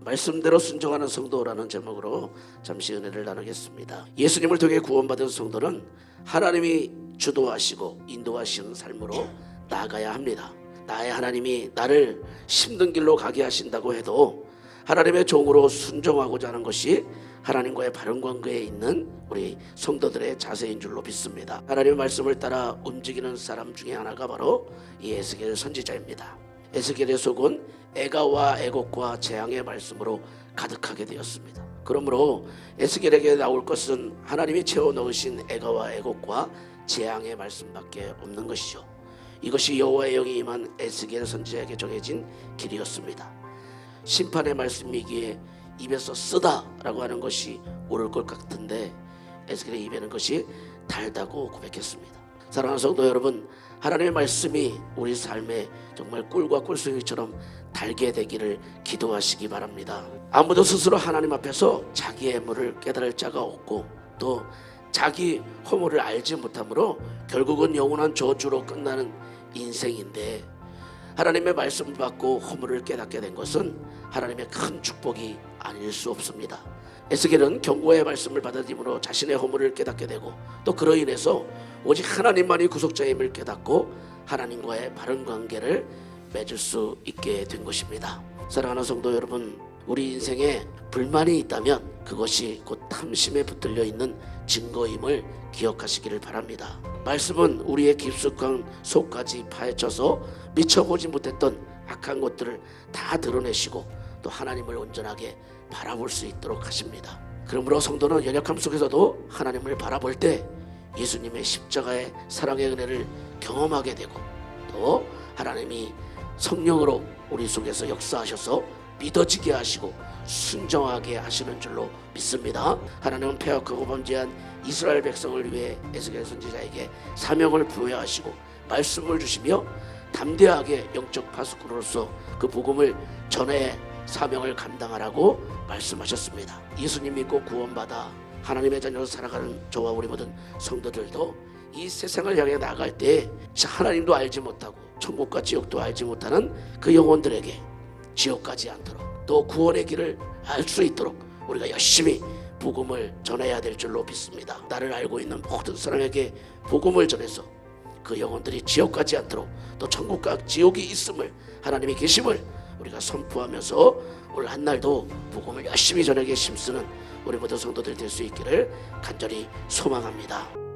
말씀대로 순종하는 성도라는 제목으로 잠시 은혜를 나누겠습니다. 예수님을 통해 구원받은 성도는 하나님이 주도하시고 인도하시는 삶으로 나아가야 합니다. 나의 하나님이 나를 힘든 길로 가게 하신다고 해도 하나님의 종으로 순종하고자 하는 것이 하나님과의 바른 관계에 있는 우리 성도들의 자세인 줄로 믿습니다. 하나님의 말씀을 따라 움직이는 사람 중에 하나가 바로 이 에스겔 선지자입니다. 에스겔의 속은 애가와 애곡과 재앙의 말씀으로 가득하게 되었습니다. 그러므로 에스겔에게 나올 것은 하나님이 채워 넣으신 애가와 애곡과 재앙의 말씀밖에 없는 것이죠. 이것이 여호와의 영이 임한 에스겔 선지자에게 정해진 길이었습니다. 심판의 말씀이기에 입에서 쓰다라고 하는 것이 옳을 것 같은데 에스겔의 입에는 것이 달다고 고백했습니다. 사랑하는 성도 여러분, 하나님의 말씀이 우리 삶에 정말 꿀과 꿀송이처럼 달게 되기를 기도하시기 바랍니다. 아무도 스스로 하나님 앞에서 자기의 애물을 깨달을 자가 없고 또 자기 허물을 알지 못하므로 결국은 영원한 저주로 끝나는 인생인데 하나님의 말씀을 받고 허물을 깨닫게 된 것은 하나님의 큰 축복이 아닐 수 없습니다. 에스겔은 경고의 말씀을 받아들임으로 자신의 허물을 깨닫게 되고 또 그로 인해서 오직 하나님만이 구속자임을 깨닫고 하나님과의 바른 관계를 맺을 수 있게 된 것입니다. 사랑하는 성도 여러분, 우리 인생에 불만이 있다면 그것이 곧 탐심에 붙들려 있는 증거임을 기억하시기를 바랍니다. 말씀은 우리의 깊숙한 속까지 파헤쳐서 미처 보지 못했던 악한 것들을 다 드러내시고 또 하나님을 온전하게 바라볼 수 있도록 하십니다. 그러므로 성도는 연약함 속에서도 하나님을 바라볼 때 예수님의 십자가의 사랑의 은혜를 경험하게 되고 또 하나님이 성령으로 우리 속에서 역사하셔서 믿어지게 하시고 순정하게 하시는 줄로 믿습니다. 하나님은 폐역하고 범죄한 이스라엘 백성을 위해 에스겔 선지자에게 사명을 부여하시고 말씀을 주시며 담대하게 영적 파수꾼으로서 그 복음을 전해 사명을 감당하라고 말씀하셨습니다. 예수님 믿고 구원받아 하나님의 자녀로 살아가는 저와 우리 모든 성도들도 이 세상을 향해 나갈 때 하나님도 알지 못하고 천국과 지옥도 알지 못하는 그 영혼들에게 지옥 가지 않도록 또 구원의 길을 알 수 있도록 우리가 열심히 복음을 전해야 될 줄로 믿습니다. 나를 알고 있는 모든 사람에게 복음을 전해서 그 영혼들이 지옥 가지 않도록 또 천국과 지옥이 있음을 하나님이 계심을 우리가 선포하면서 오늘 한날도 복음을 열심히 전하게 힘쓰는 우리 모든 성도들 될 수 있기를 간절히 소망합니다.